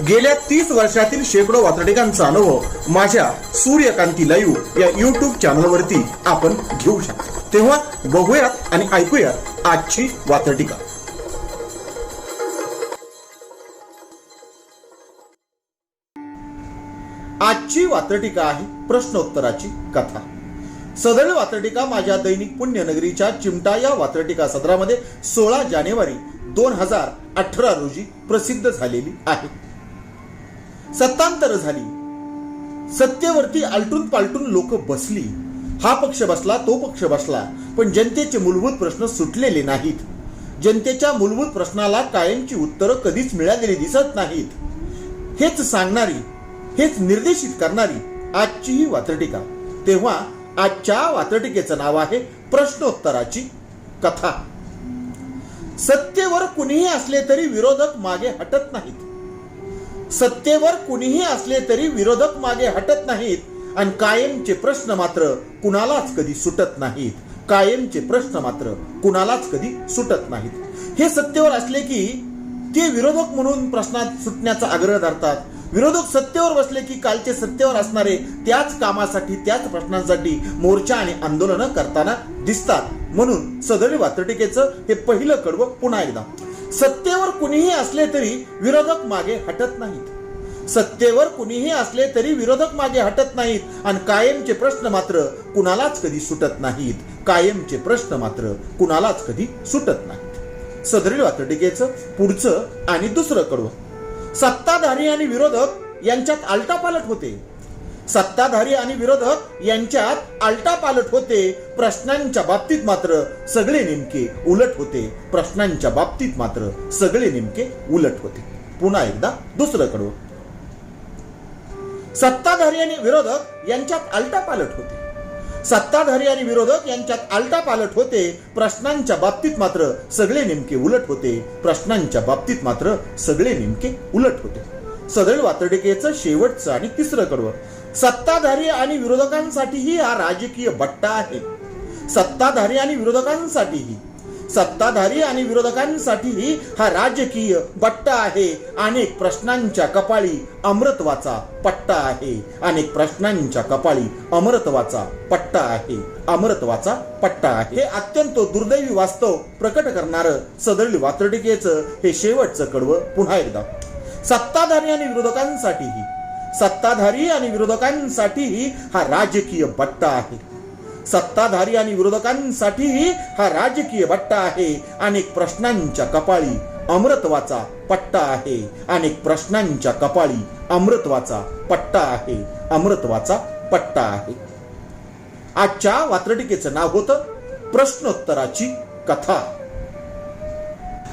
गेल्या तीस वर्षातील शेकडो वातडिकांचा अनुभव माझ्या सूर्यकांती लाईव्ह या युट्यूब चॅनलवरती आपण घेऊ शकतो. तेव्हा बघूयात आणि ऐकूयात आजची वातडिका आजची वात्रटिका आहे प्रश्नोत्तराची कथा. सदळ वात्रटिका माझ्या दैनिक पुण्यनगरीच्या चिमटा या वात्रटिका सदरामध्ये सोळा जानेवारी दोन हजार अठरा रोजी प्रसिद्ध झालेली आहे. सत्तांतर झाली. सत्तेवरती आलटून पालटून लोक बसली. हा पक्ष बसला तो पक्ष बसला पण जनतेचे मूलभूत प्रश्न सुटलेले नाहीत. जनतेच्या मूलभूत प्रश्नाला कायमची उत्तरं कधीच मिळालेली दिसत नाहीत. हेच सांगणारी हेच निर्देशित करणारी आजची ही वात्रटिका. तेव्हा आजच्या वात्रटिकेचं नाव आहे प्रश्नोत्तराची कथा. सत्तेवर कुणीही असले तरी विरोधक मागे हटत नाहीत. सत्तेवर कुणीही असले तरी विरोधक मागे हटत नाहीत. आणि कायमचे प्रश्न मात्र कुणालाच कधी सुटत नाहीत. कायमचे प्रश्न मात्र कुणालाच कधी सुटत नाहीत. हे सत्तेवर असले की ते विरोधक म्हणून प्रश्नात सुटण्याचा आग्रह धरतात. विरोधक सत्तेवर बसले की कालचे सत्तेवर असणारे त्याच कामासाठी त्याच प्रश्नांसाठी मोर्चा आणि आंदोलनं करताना दिसतात. म्हणून सदरी वात्रटिकेचं हे पहिलं कडवं पुन्हा एकदा. सत्तेवर कुणीही असले तरी विरोधक मागे हटत नाहीत. सत्तेवर कुणीही असले तरी विरोधक मागे हटत नाहीत. आणि कायमचे प्रश्न मात्र कुणालाच कधी सुटत नाहीत. कायमचे प्रश्न मात्र कुणालाच कधी सुटत नाहीत. सदरील वातडिकेचं पुढचं आणि दुसरं कडवं. सत्ताधारी आणि विरोधक यांच्यात आलटापालट होते. सत्ताधारी आणि विरोधक यांच्यात आलटापालट होते. प्रश्नांच्या बाबतीत मात्र सगळे नेमके उलट होते. प्रश्नांच्या बाबतीत मात्र सगळे नेमके उलट होते. पुन्हा एकदा दुसरं कडवं सत्ताधारी आणि विरोधक यांच्यात आलटापालट होते. सत्ताधारी आणि विरोधक यांच्यात आलटापालट होते. प्रश्नांच्या बाबतीत मात्र सगळे नेमके उलट होते. प्रश्नांच्या बाबतीत मात्र सगळे नेमके उलट होते. सदळ वातडिकेचं शेवटचं आणि तिसरं कडवं सत्ताधारी आणि विरोधकांसाठीही हा राजकीय बट्टा आहे. सत्ताधारी आणि विरोधकांसाठीही. सत्ताधारी आणि विरोधकांसाठीही हा राजकीय बट्टा आहे. अनेक प्रश्नांच्या कपाळी अमृतवाचा पट्टा आहे. अनेक प्रश्नांच्या कपाळी अमृतवाचा पट्टा आहे. अमृतवाचा पट्टा आहे. हे अत्यंत दुर्दैवी वास्तव प्रकट करणारं सदळी वात्रटिकेचं हे शेवटचं कडवं पुन्हा एकदा. सत्ताधारी आणि विरोधकांसाठीही. सत्ताधारी आणि विरोधकांसाठीही हा राजकीय बट्टा आहे. सत्ताधारी आणि विरोधकांसाठीही हा राजकीय बट्टा आहे. अनेक प्रश्नांच्या कपाळी अमृतवाचा पट्टा आहे. अनेक प्रश्नांच्या कपाळी अमृतवाचा पट्टा आहे. अमृतवाचा पट्टा आहे. आजच्या वात्रटिकेचं नाव होतं प्रश्नोत्तराची कथा.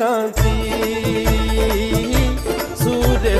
kanti sude